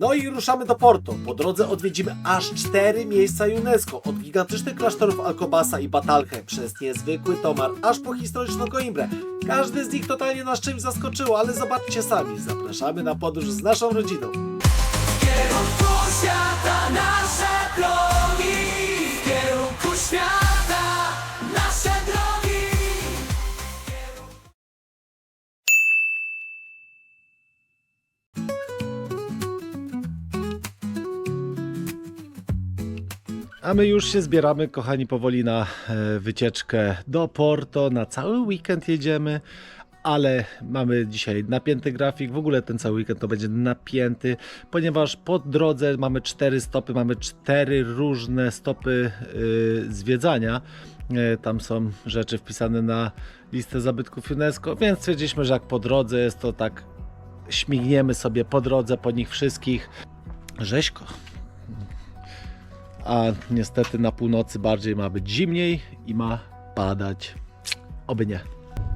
No i ruszamy do Porto. Po drodze odwiedzimy aż cztery miejsca UNESCO. Od gigantycznych klasztorów Alcobasa i Batalche przez niezwykły Tomar, aż po historyczną Coimbrę. Każdy z nich totalnie nas czymś zaskoczyło, ale zobaczcie sami. Zapraszamy na podróż z naszą rodziną. kierunku świata A my już się zbieramy, kochani, powoli na e, wycieczkę do Porto. Na cały weekend jedziemy, ale mamy dzisiaj napięty grafik. W ogóle ten cały weekend to będzie napięty, ponieważ po drodze mamy cztery stopy, mamy cztery różne stopy y, zwiedzania. E, Tam są rzeczy wpisane na listę zabytków UNESCO, więc stwierdziliśmy, że jak po drodze jest to tak śmigniemy sobie po drodze po nich wszystkich. Rzeźko a niestety na północy bardziej ma być zimniej i ma padać. Oby nie.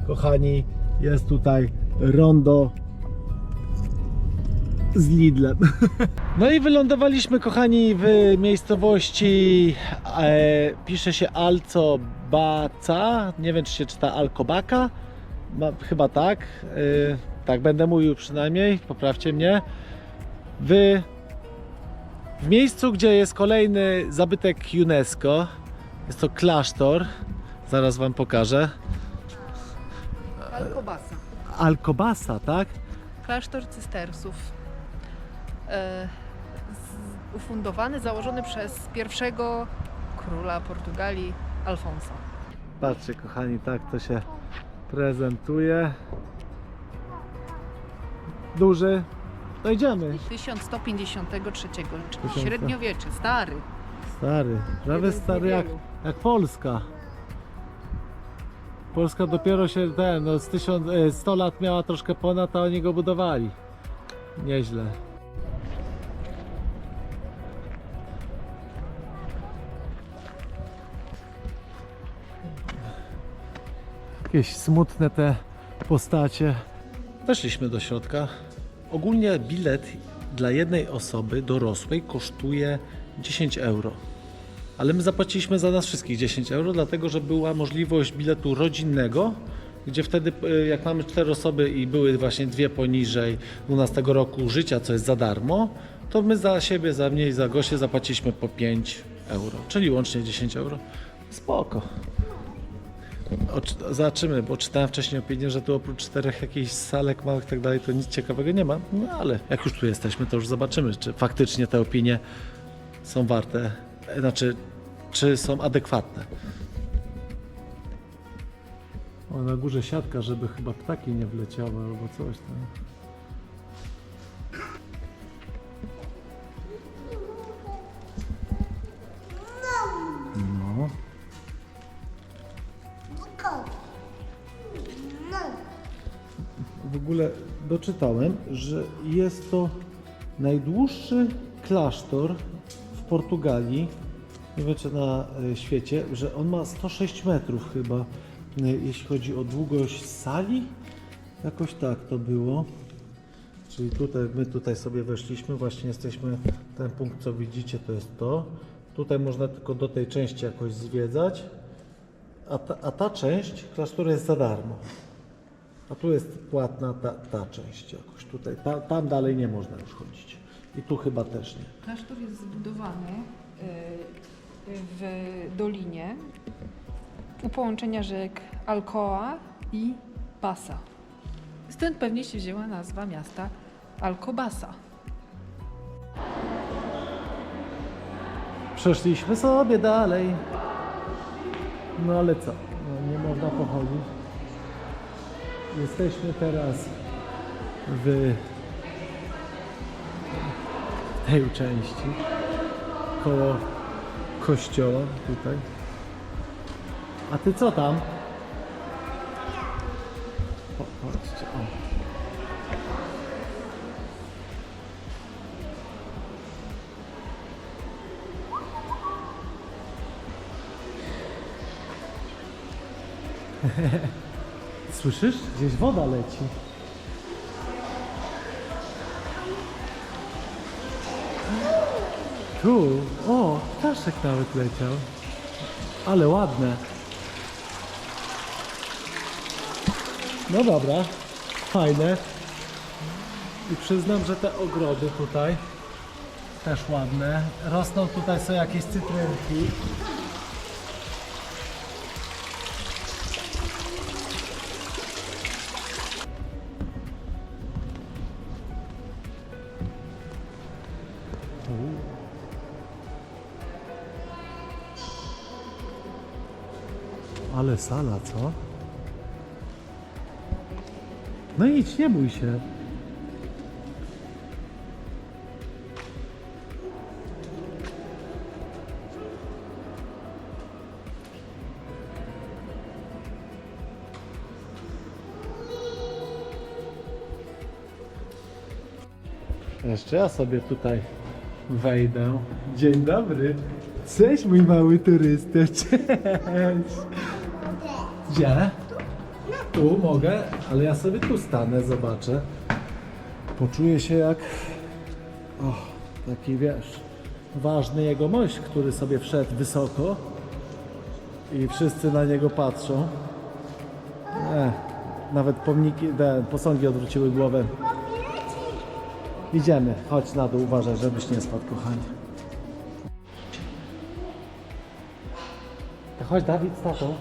Kochani, jest tutaj rondo z Lidlem. No i wylądowaliśmy, kochani, w miejscowości, e, pisze się Alcobaca, nie wiem czy się czyta Alcobaka, Ma, chyba tak, e, tak będę mówił przynajmniej, poprawcie mnie. W w miejscu, gdzie jest kolejny zabytek UNESCO, jest to klasztor, zaraz Wam pokażę. Alcobasa. Alcobasa, tak? Klasztor cystersów. E, z, ufundowany, założony przez pierwszego króla Portugalii, Alfonso. Patrzcie, kochani, tak to się prezentuje. Duży. No idziemy. 1153, czyli Tysiąc- średniowiecze, stary. Stary, prawie Jeden z stary jak, niewielu. jak Polska. Polska dopiero się ten, no z tysiąc, e, 100 lat miała troszkę ponad, a oni go budowali. Nieźle. Jakieś smutne te postacie. Weszliśmy do środka. Ogólnie bilet dla jednej osoby dorosłej kosztuje 10 euro. Ale my zapłaciliśmy za nas wszystkich 10 euro, dlatego że była możliwość biletu rodzinnego, gdzie wtedy, y, jak mamy cztery osoby i były właśnie dwie poniżej 12 roku życia, co jest za darmo, to my za siebie, za mnie i za goście zapłaciliśmy po 5 euro, czyli łącznie 10 euro. Spoko. Zobaczymy, bo czytałem wcześniej opinię, że tu oprócz czterech jakichś salek małych i tak dalej, to nic ciekawego nie ma. No ale jak już tu jesteśmy, to już zobaczymy, czy faktycznie te opinie są warte, znaczy, czy są adekwatne. O, na górze siatka, żeby chyba ptaki nie wleciały albo coś tam. Ogóle doczytałem, że jest to najdłuższy klasztor w Portugalii, nie wiem czy na e, świecie, że on ma 106 metrów chyba, e, jeśli chodzi o długość sali. Jakoś tak to było. Czyli tutaj, my tutaj sobie weszliśmy, właśnie jesteśmy, ten punkt co widzicie to jest to. Tutaj można tylko do tej części jakoś zwiedzać, a ta, a ta część klasztoru jest za darmo. A tu jest płatna ta, ta część jakoś tutaj. Ta, tam dalej nie można już chodzić. I tu chyba też nie. Klasztor jest zbudowany y, w dolinie u połączenia rzek Alcoa i Basa. Stąd pewnie się wzięła nazwa miasta Alcobasa. Przeszliśmy sobie dalej. No ale co? No, nie można pochodzić. Jesteśmy teraz w tej części koło kościoła tutaj. A ty co tam? O, chodźcie, o. Słyszysz? Gdzieś woda leci. Tu, o, ptaszek nawet leciał. Ale ładne. No dobra, fajne. I przyznam, że te ogrody tutaj też ładne. Rosną tutaj są jakieś cytrynki. Ale sala, co? No idź, nie bój się. Jeszcze ja sobie tutaj wejdę. Dzień dobry. Cześć mój mały turysto. Cześć. Gdzie? Tu mogę, ale ja sobie tu stanę, zobaczę. Poczuję się jak o, taki wiesz, ważny jegomość, który sobie wszedł wysoko i wszyscy na niego patrzą. E, nawet pomniki, te posągi odwróciły głowę. Idziemy, chodź na dół, uważaj, żebyś nie spadł, kochanie. To chodź, Dawid, z tatą.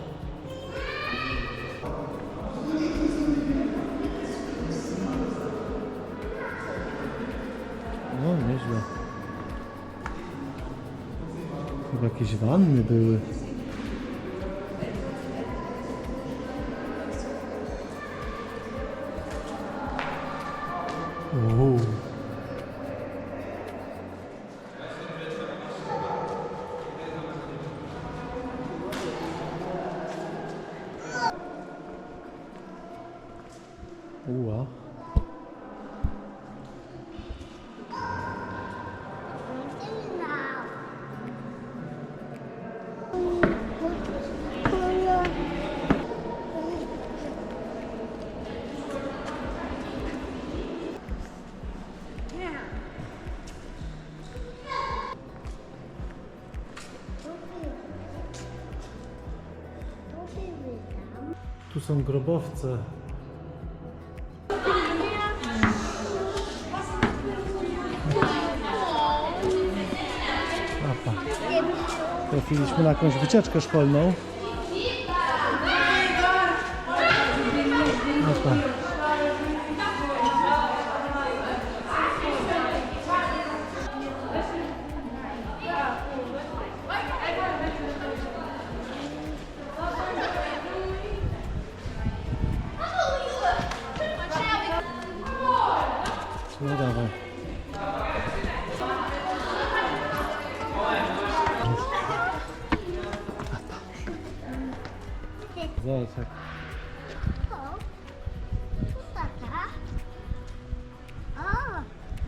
Jakieś wanny były. Tu są grobowce. Trafiliśmy na jakąś wycieczkę szkolną. Zobacz jak Tata? O,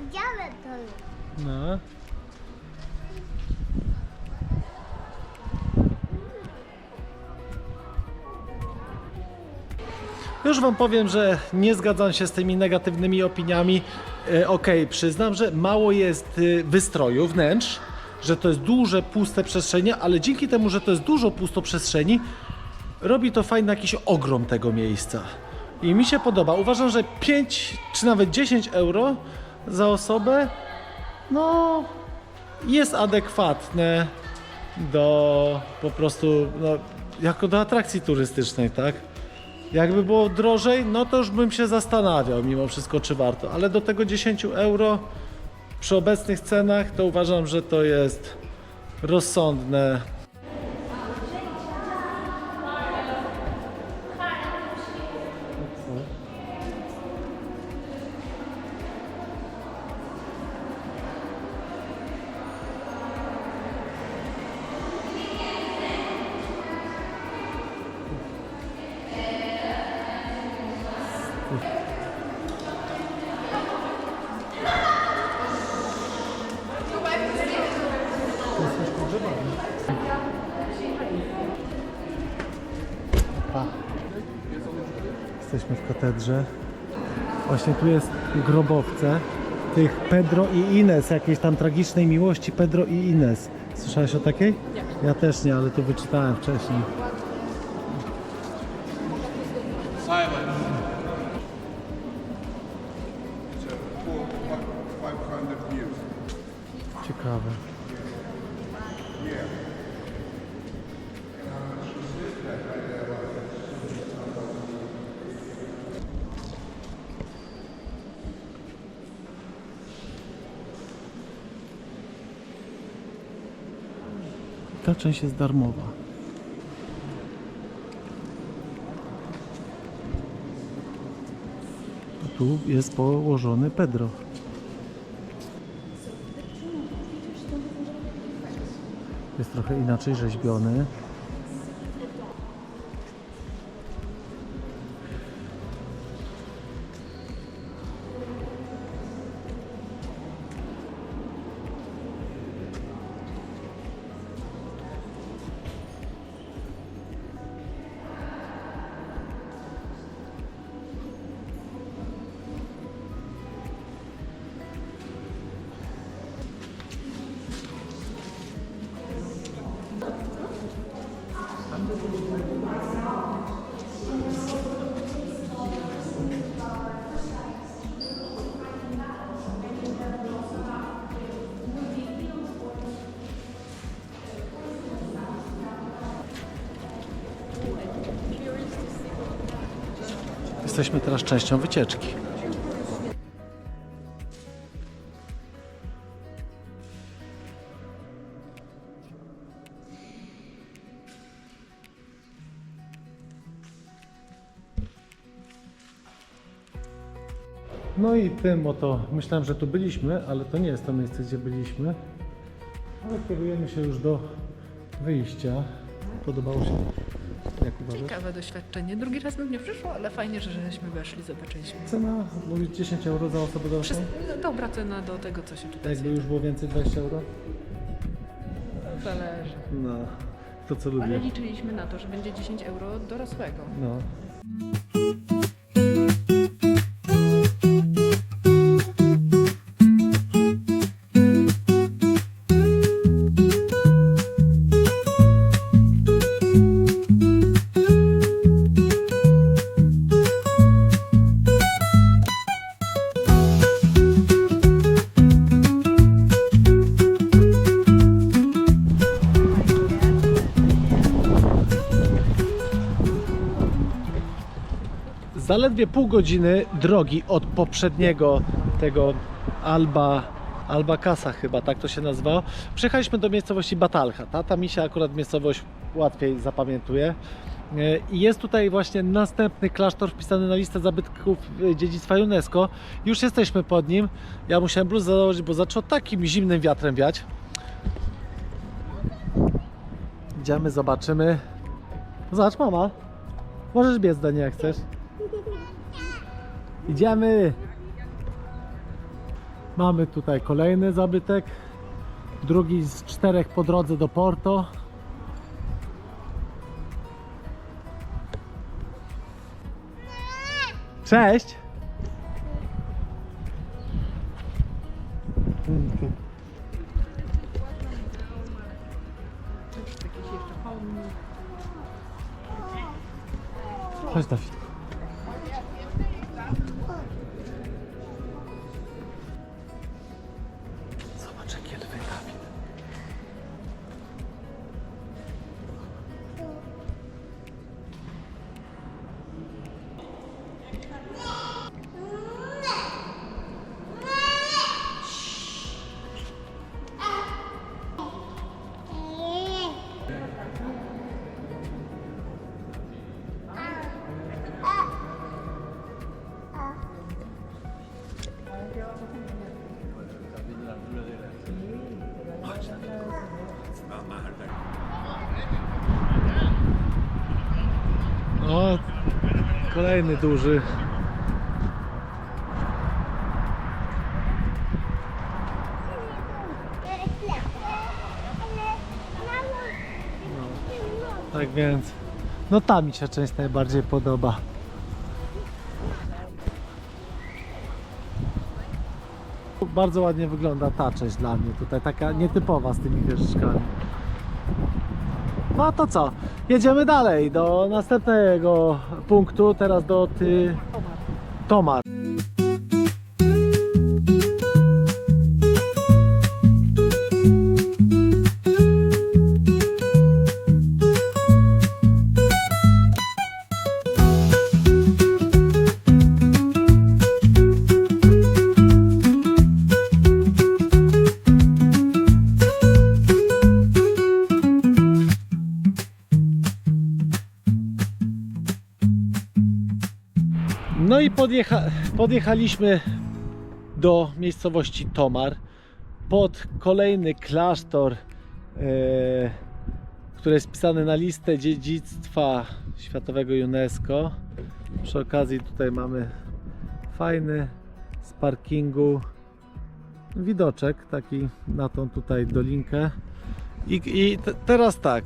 widziałem to już. No. Już Wam powiem, że nie zgadzam się z tymi negatywnymi opiniami. E, Okej, przyznam, że mało jest y, wystroju wnętrz, że to jest duże, puste przestrzenie, ale dzięki temu, że to jest dużo pusto przestrzeni, robi to fajny jakiś ogrom tego miejsca. I mi się podoba. Uważam, że 5 czy nawet 10 euro za osobę no, jest adekwatne do po prostu, no, jako do atrakcji turystycznej, tak? Jakby było drożej, no to już bym się zastanawiał mimo wszystko, czy warto, ale do tego 10 euro przy obecnych cenach to uważam, że to jest rozsądne. Katedrze. Właśnie tu jest grobowce. tych Pedro i Ines, jakiejś tam tragicznej miłości Pedro i Ines. Słyszałeś o takiej? Nie. Ja też nie, ale to wyczytałem wcześniej. Ciekawe. Ta część jest darmowa. A tu jest położony Pedro. Jest trochę inaczej rzeźbiony. Jesteśmy teraz częścią wycieczki. No i tym oto myślałem, że tu byliśmy, ale to nie jest to miejsce, gdzie byliśmy. Ale kierujemy się już do wyjścia. Podobało się? Jak uważasz? Ciekawe doświadczenie. Drugi raz bym nie przyszła, ale fajnie, że żeśmy weszli, zobaczyliśmy. Cena, mówisz 10 euro za osobę dorosłą? Przez, no, dobra cena do tego, co się tutaj Jakby już było więcej 20 euro? zależy. No, to co Ale lubię. liczyliśmy na to, że będzie 10 euro dorosłego. No. Zaledwie pół godziny drogi od poprzedniego tego Alba, Alba Casa chyba, tak to się nazywało. Przyjechaliśmy do miejscowości Batalcha. Ta, ta mi się akurat miejscowość łatwiej zapamiętuje. E, I jest tutaj właśnie następny klasztor wpisany na listę zabytków e, dziedzictwa UNESCO. Już jesteśmy pod nim. Ja musiałem bluzę założyć, bo zaczął takim zimnym wiatrem wiać. Idziemy, zobaczymy. Zobacz, mama. Możesz biec do niej jak chcesz. Idziemy! Mamy tutaj kolejny zabytek. Drugi z czterech po drodze do Porto. Cześć! Chodź Dawid. Kolejny duży. Tak więc, no ta mi się część najbardziej podoba. bardzo ładnie wygląda ta część dla mnie tutaj, taka nietypowa z tymi wieżyczkami. No to co? Jedziemy dalej do następnego punktu, teraz do ty... Tomar. Podjechaliśmy do miejscowości Tomar pod kolejny klasztor, e, który jest wpisany na listę dziedzictwa światowego UNESCO. Przy okazji tutaj mamy fajny z parkingu widoczek taki na tą tutaj dolinkę. I, i te, teraz tak,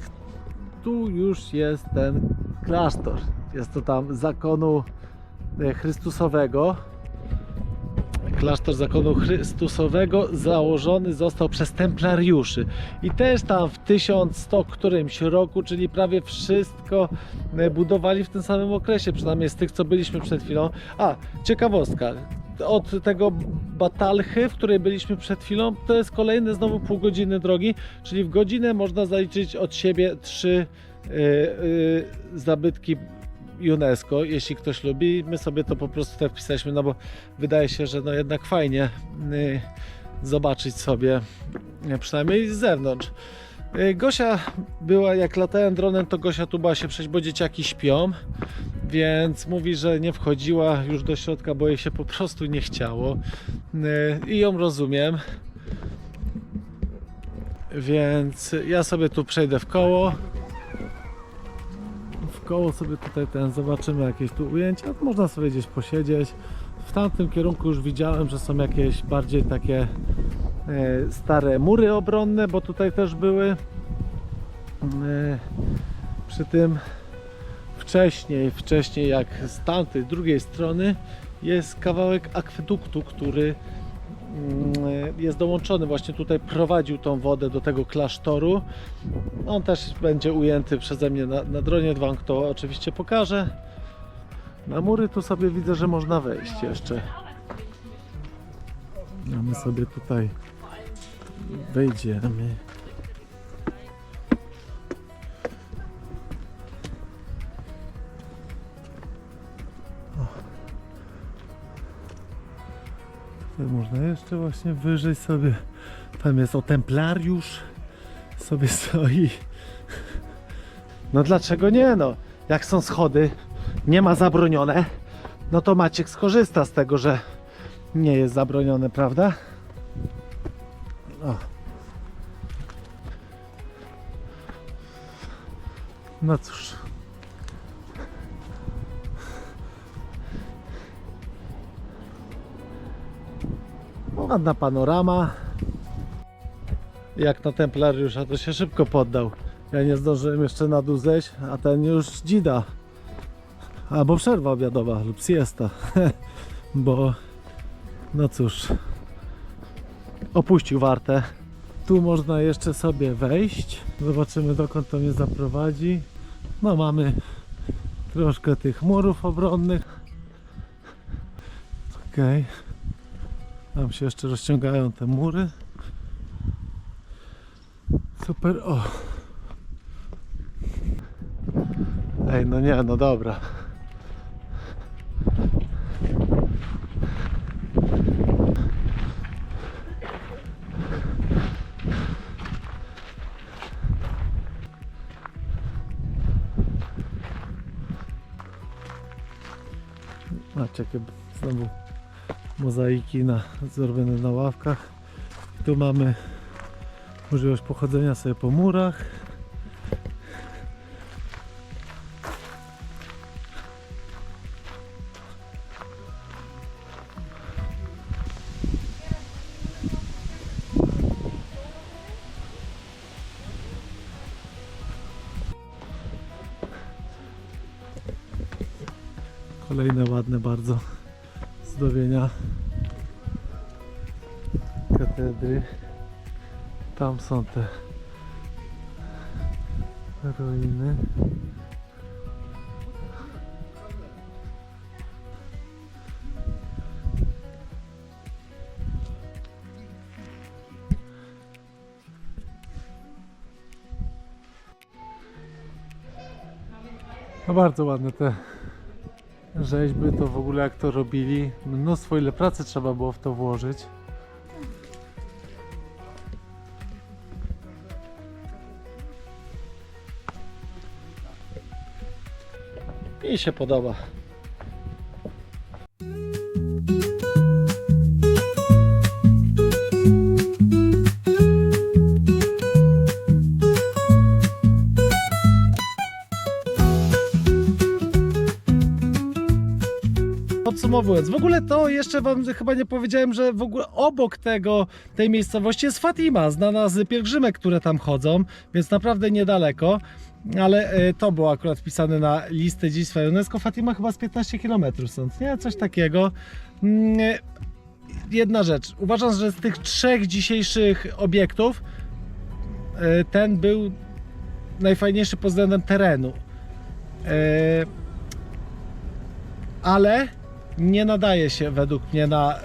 tu już jest ten klasztor. Jest to tam zakonu Chrystusowego. Klasztor zakonu Chrystusowego założony został przez templariuszy. I też tam w 1100 którymś roku, czyli prawie wszystko e, budowali w tym samym okresie, przynajmniej z tych, co byliśmy przed chwilą. A, ciekawostka. Od tego Batalchy, w której byliśmy przed chwilą, to jest kolejne znowu pół godziny drogi, czyli w godzinę można zaliczyć od siebie trzy y, y, zabytki UNESCO, jeśli ktoś lubi. My sobie to po prostu tak wpisaliśmy, no bo wydaje się, że no jednak fajnie y, zobaczyć sobie, y, przynajmniej z zewnątrz. Y, Gosia była, jak latałem dronem, to Gosia tu była się przejść, bo dzieciaki śpią, więc mówi, że nie wchodziła już do środka, bo jej się po prostu nie chciało. I ją rozumiem. Więc ja sobie tu przejdę w koło. Koło sobie tutaj ten zobaczymy jakieś tu ujęcia. Można sobie gdzieś posiedzieć. W tamtym kierunku już widziałem, że są jakieś bardziej takie e, stare mury obronne, bo tutaj też były. E, przy tym wcześniej, wcześniej jak z tamtej drugiej strony jest kawałek akweduktu, który jest dołączony właśnie tutaj, prowadził tą wodę do tego klasztoru. On też będzie ujęty przeze mnie na, na dronie, wam to oczywiście pokażę. Na mury tu sobie widzę, że można wejść jeszcze. A my sobie tutaj wejdziemy. Można jeszcze właśnie wyżej sobie. Tam jest o templariusz. Sobie stoi. No dlaczego nie no? Jak są schody, nie ma zabronione, no to Maciek skorzysta z tego, że nie jest zabronione, prawda? O. No cóż. Ładna panorama. Jak na templariusza to się szybko poddał. Ja nie zdążyłem jeszcze na dół a ten już dzida. Albo przerwa obiadowa lub siesta. Bo no cóż, opuścił wartę. Tu można jeszcze sobie wejść. Zobaczymy dokąd to mnie zaprowadzi. No mamy troszkę tych murów obronnych. Okej. Tam się jeszcze rozciągają te mury. Super, o. Ej, no nie, no dobra. Macie jakie znowu mozaiki na, zrobione na ławkach. Tu mamy możliwość pochodzenia sobie po murach. Te ruiny. No bardzo ładne te rzeźby, to w ogóle jak to robili. Mnóstwo ile pracy trzeba było w to włożyć. Mi się podoba. W ogóle to jeszcze wam chyba nie powiedziałem, że w ogóle obok tego, tej miejscowości jest Fatima, znana z pielgrzymek, które tam chodzą, więc naprawdę niedaleko. Ale e, to było akurat wpisane na listę dziedzictwa UNESCO. Fatima chyba z 15 km stąd, nie? Coś takiego. Mm, e, Jedna rzecz. Uważam, że z tych trzech dzisiejszych obiektów e, ten był najfajniejszy pod względem terenu. Ale nie nadaje się według mnie na e,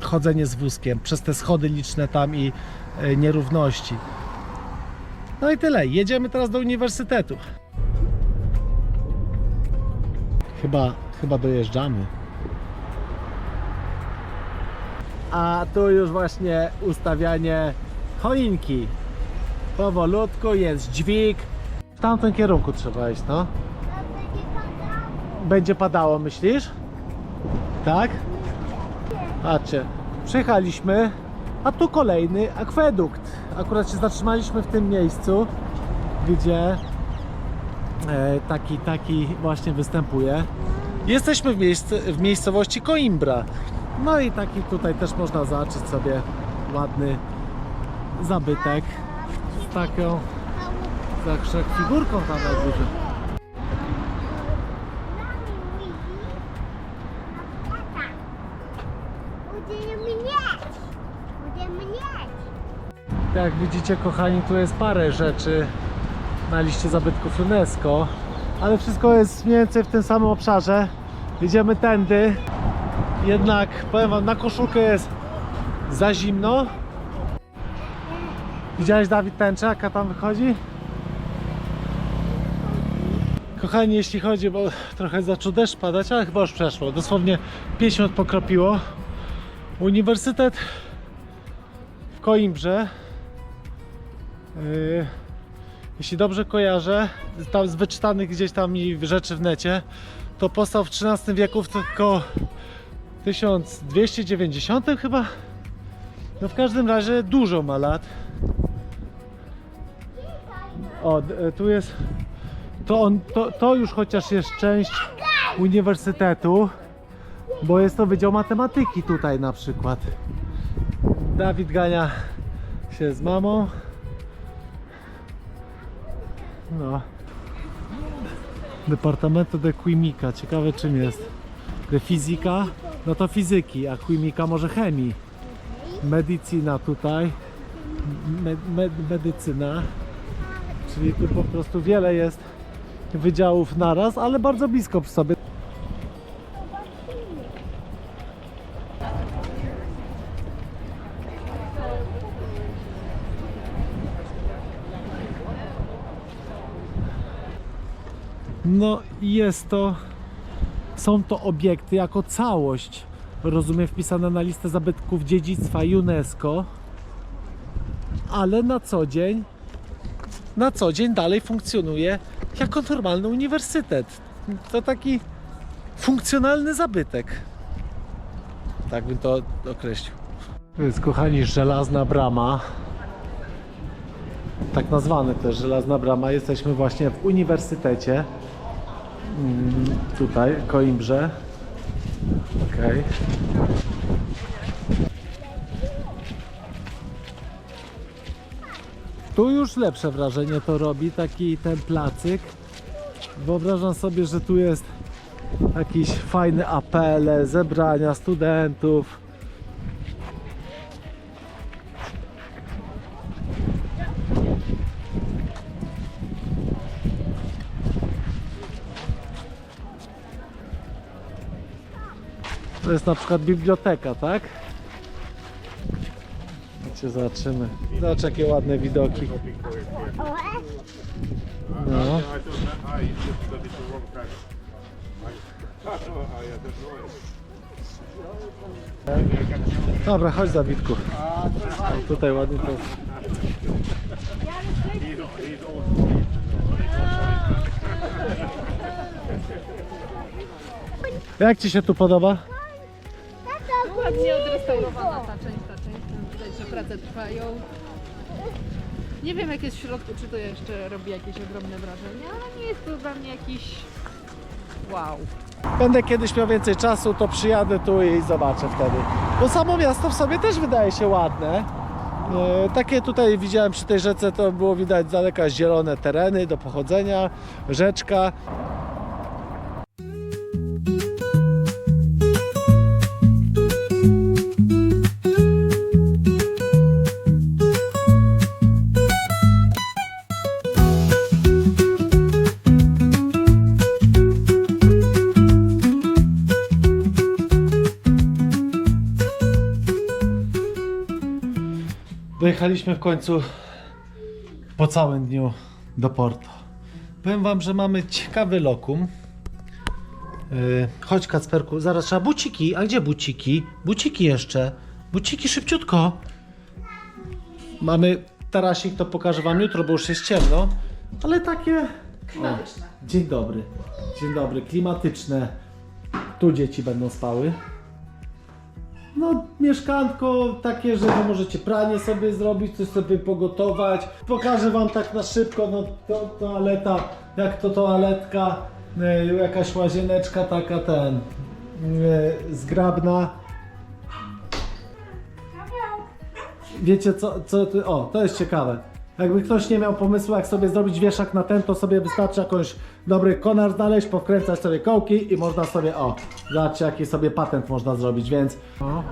chodzenie z wózkiem przez te schody liczne tam i e, nierówności. No i tyle. Jedziemy teraz do uniwersytetu. Chyba, chyba dojeżdżamy. A tu już właśnie ustawianie choinki. Powolutku jest dźwig. W tamtym kierunku trzeba iść, no. Będzie padało, myślisz? Tak? Patrzcie, przyjechaliśmy, a tu kolejny akwedukt. Akurat się zatrzymaliśmy w tym miejscu, gdzie e, taki, taki właśnie występuje. Jesteśmy w, miejsce, w miejscowości Coimbra. No i taki tutaj też można zobaczyć sobie ładny zabytek z taką zakrzek figurką tam na górze. Jak widzicie, kochani, tu jest parę rzeczy na liście zabytków UNESCO, ale wszystko jest mniej więcej w tym samym obszarze. Idziemy tędy. Jednak powiem wam, na koszulkę jest za zimno. Widziałeś Dawid tęczę, jaka tam wychodzi? Kochani, jeśli chodzi, bo trochę zaczął deszcz padać, ale chyba już przeszło. Dosłownie 5 minut pokropiło. Uniwersytet w Coimbrze Yy, jeśli dobrze kojarzę, tam z wyczytanych gdzieś tam mi rzeczy w necie, to powstał w XIII wieku w tylko 1290 chyba. No w każdym razie dużo ma lat. O, e, tu jest. To, on, to, to już chociaż jest część uniwersytetu, bo jest to Wydział Matematyki tutaj na przykład. Dawid gania się z mamą. No. Departamento de Química. Ciekawe czym jest. De Fizyka, no to fizyki, a Química może chemii. Medycyna tutaj. Me, me, medycyna. Czyli tu po prostu wiele jest wydziałów naraz, ale bardzo blisko przy sobie. No jest to, są to obiekty jako całość, rozumiem, wpisane na listę zabytków dziedzictwa UNESCO, ale na co dzień, na co dzień dalej funkcjonuje jako normalny uniwersytet. To taki funkcjonalny zabytek. Tak bym to określił. Jest, kochani, żelazna brama. Tak nazwane też żelazna brama. Jesteśmy właśnie w uniwersytecie. Mm, tutaj, Coimbrze. Okej. Tu już lepsze wrażenie to robi, taki ten placyk. Wyobrażam sobie, że tu jest jakieś fajne apele, zebrania studentów. To jest na przykład biblioteka, tak? Chodźcie, zobaczymy. Zobacz jakie ładne widoki. No. Dobra, chodź Dawidku. O, tutaj ładnie to. Jak Ci się tu podoba? Ładnie odrestaurowana ta część, ta część. Widać, że prace trwają. Nie wiem jak jest w środku, czy to jeszcze robi jakieś ogromne wrażenie, ale nie jest to dla mnie jakiś wow. Będę kiedyś miał więcej czasu, to przyjadę tu i zobaczę wtedy. Bo samo miasto w sobie też wydaje się ładne. E, Takie tutaj widziałem przy tej rzece, to było widać z daleka zielone tereny do pochodzenia, rzeczka. Dojechaliśmy w końcu po całym dniu do Porto. Powiem wam, że mamy ciekawy lokum. Yy, chodź Kacperku, zaraz trzeba buciki. A gdzie buciki? Buciki jeszcze. Buciki szybciutko. Mamy tarasik, to pokażę wam jutro, bo już jest ciemno. Ale takie... Klimatyczne. dzień dobry. Dzień dobry, klimatyczne. Tu dzieci będą spały. No, mieszkanko takie, że wy możecie pranie sobie zrobić, coś sobie pogotować. Pokażę wam tak na szybko, no to toaleta, jak to toaletka, e, jakaś łazieneczka taka ten, e, zgrabna. Wiecie co, co o, to jest ciekawe. Jakby ktoś nie miał pomysłu, jak sobie zrobić wieszak na ten, to sobie wystarczy jakąś dobry konar znaleźć, powkręcać sobie kołki i można sobie, o, zobaczcie jaki sobie patent można zrobić, więc... O.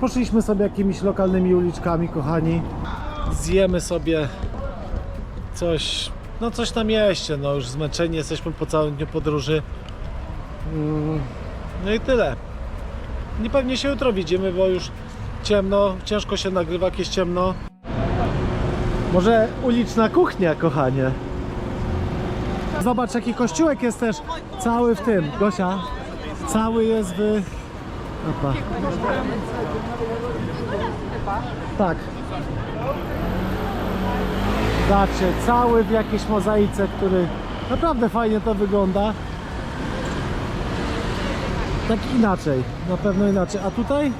Poszliśmy sobie jakimiś lokalnymi uliczkami, kochani. Zjemy sobie coś, no coś na mieście, no już zmęczeni jesteśmy po całym dniu podróży. Mm, No i tyle. Nie pewnie się jutro widzimy, bo już ciemno, ciężko się nagrywa, jak jest ciemno. Może uliczna kuchnia, kochanie. Zobacz, jaki kościółek jest też cały w tym. Gosia, cały jest w... Opa. Tak. Zobaczcie, cały w jakiejś mozaice, który naprawdę fajnie to wygląda. Tak inaczej, na pewno inaczej. A tutaj?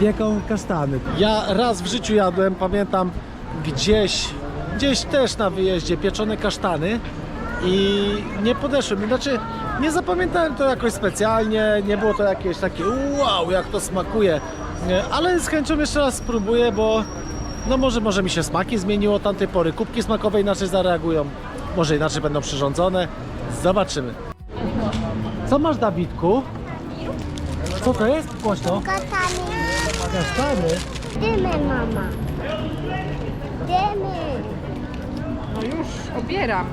Pieką kasztany. Ja raz w życiu jadłem, pamiętam gdzieś, gdzieś też na wyjeździe pieczone kasztany i nie podeszły mi. Znaczy, nie zapamiętałem to jakoś specjalnie, nie było to jakieś takie wow, jak to smakuje. Ale z chęcią jeszcze raz spróbuję, bo no może, może mi się smaki zmieniło od tamtej pory. Kubki smakowe inaczej zareagują, może inaczej będą przyrządzone. Zobaczymy. Co masz, Dawidku? Co to jest? Głośno. Katami. Kasztany. Dymy, mama. Dymy. No już obieram.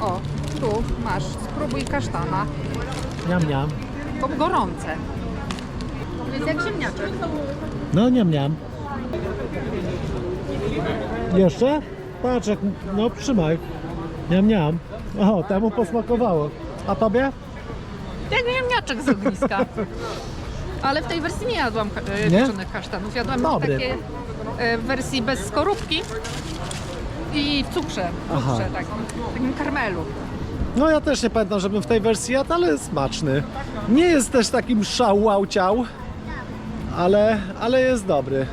O, tu masz, spróbuj kasztana. Niam, niam. To gorące. Jest jak ziemniaczek. No, niam, niam. Jeszcze? Patrz, jak, no trzymaj. Niam, niam. O, temu posmakowało. A tobie? Jak ziemniaczek z ogniska. Ale w tej wersji nie jadłam e, Nie? pieczonych kasztanów. Jadłam Dobry. takie e, w wersji bez skorupki i w cukrze. Aha. cukrze takim, takim karmelu. No ja też nie pamiętam, żebym w tej wersji jadł, ale smaczny. Nie jest też takim szał wow ciał, ale, ale jest dobry.